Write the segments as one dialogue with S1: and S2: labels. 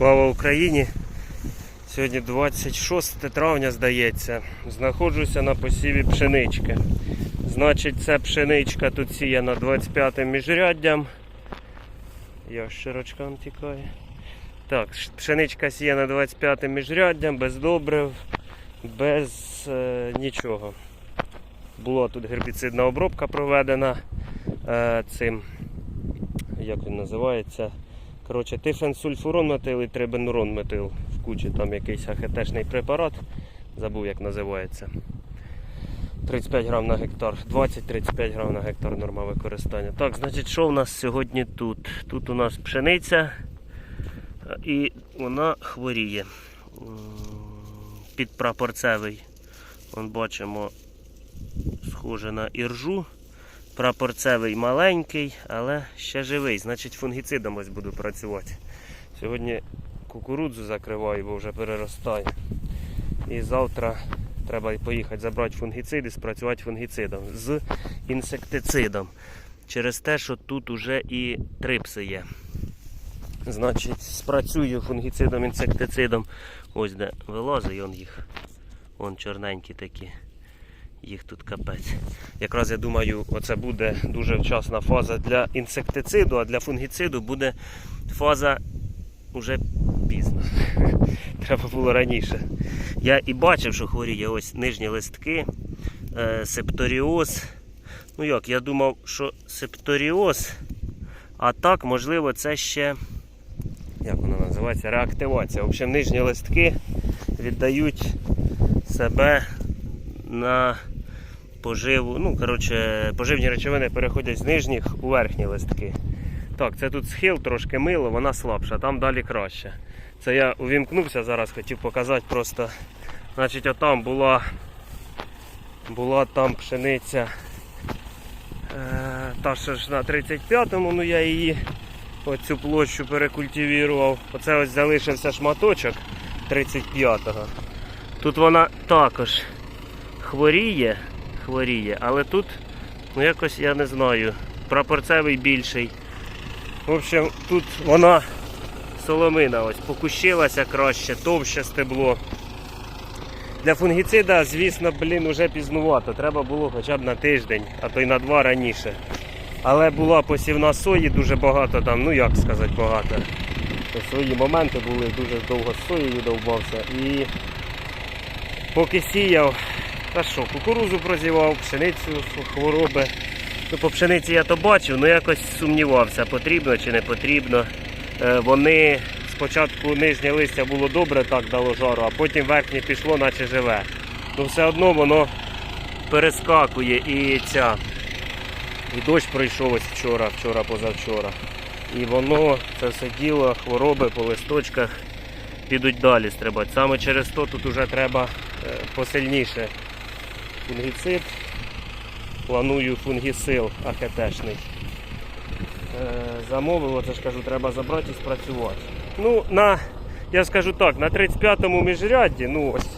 S1: Слава Україні! Сьогодні 26 травня, здається. Знаходжуся на посіві пшенички. Значить, це пшеничка тут сіяна 25-м міжряддям. Ящерочка он тікає. Так, пшеничка сіяна 25 міжряддям, без добрив, без е, нічого. Була тут гербіцидна обробка проведена е, цим, як він називається, Коротше, тифенсульфурон метил і трибенурон метил в кучі. Там якийсь ахетешний препарат. Забув як називається. 35 грам на гектар, 20-35 грам на гектар норма використання. Так, значить, що в нас сьогодні тут? Тут у нас пшениця і вона хворіє. Підпрапорцевий. Вон бачимо, схоже на іржу. Прапорцевий маленький, але ще живий. Значить фунгіцидом ось буду працювати. Сьогодні кукурудзу закриваю, бо вже переростає. І завтра треба поїхати забрати фунгіцид і спрацювати фунгіцидом з інсектицидом. Через те, що тут уже і трипси є. Значить, спрацюю фунгіцидом, інсектицидом. Ось де вилазить їх. Вон чорненькі такі. Їх тут капець. Якраз я думаю, оце буде дуже вчасна фаза для інсектициду, а для фунгіциду буде фаза вже пізно. Треба було раніше. Я і бачив, що хворіє ось нижні листки, е, септоріоз. Ну як, я думав, що септоріоз, а так, можливо, це ще. Як воно називається? Реактивація. В общем, нижні листки віддають себе на поживу. Ну, коротше, поживні речовини переходять з нижніх у верхні листки. Так, це тут схил трошки мило, вона слабша, там далі краще. Це я увімкнувся зараз, хотів показати просто. Значить, отам була, була там пшениця. Е, та що ж на 35-му, ну я її оцю площу перекультивірував. Оце ось залишився шматочок 35-го. Тут вона також хворіє, хворіє, але тут, ну якось я не знаю, прапорцевий більший. В общем, тут вона соломина ось покущилася краще, товще стебло. Для фунгіцида, звісно, блін, уже пізнувато. Треба було хоча б на тиждень, а то й на два раніше. Але була посівна сої дуже багато там, ну як сказати багато. То свої моменти були, дуже довго з соєю довбався. І поки сіяв, та що, кукурузу прозівав, пшеницю хвороби. Ну, по пшениці я то бачив, але якось сумнівався, потрібно чи не потрібно. Е, Вони спочатку нижнє листя було добре, так дало жару, а потім верхнє пішло, наче живе. Ну все одно воно перескакує і ця. І дощ пройшов ось вчора, вчора, позавчора. І воно це все діло, хвороби по листочках підуть далі стрибати. Саме через то тут вже треба е, посильніше фунгіцид. Планую фунгісил АКТшний. Е, Замовив, оце ж кажу, треба забрати і спрацювати. Ну, на, я скажу так, на 35-му міжрядді, ну ось,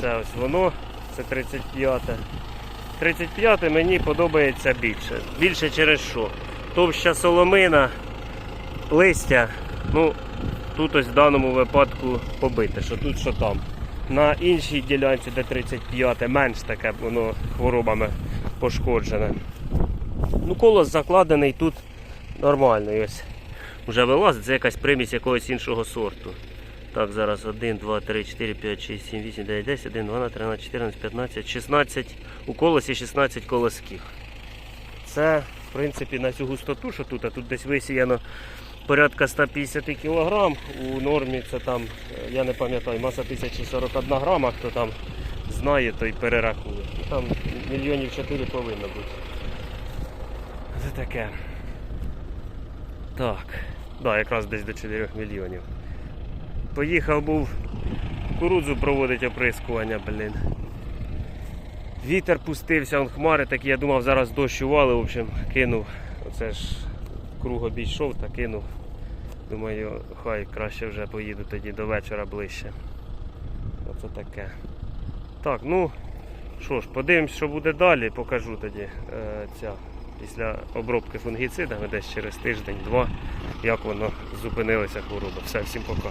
S1: це ось воно, це 35-те. 35-те мені подобається більше. Більше через що? Товща соломина, листя, ну, тут ось в даному випадку побите, що тут, що там. На іншій ділянці, де 35 менш таке воно хворобами пошкоджене. Ну, колос закладений тут нормальний ось. Вже вилазить, це якась примість якогось іншого сорту. Так, зараз 1, 2, 3, 4, 5, 6, 7, 8, 9, 10, 1, 12, 13, 14, 15, 16. У колосі 16 колосків. Це, в принципі, на цю густоту, що тут, а тут десь висіяно порядка 150 кг. У нормі це там, я не пам'ятаю, маса 1041 грама, хто там знає, той перерахує. Там мільйонів 4 повинно бути. Це таке. Так. Да, якраз десь до 4 мільйонів. Поїхав був кукурудзу проводить оприскування, блін. Вітер пустився, он хмари такі, я думав, зараз дощ ували, в общем, кинув. Оце ж круг обійшов та кинув. Думаю, хай краще вже поїду тоді до вечора ближче. Оце таке. Так, ну що ж, подивимось, що буде далі, покажу тоді е, ця, після обробки фунгіцидами десь через тиждень-два. як воно зупинилася хвороба. Все, всім пока.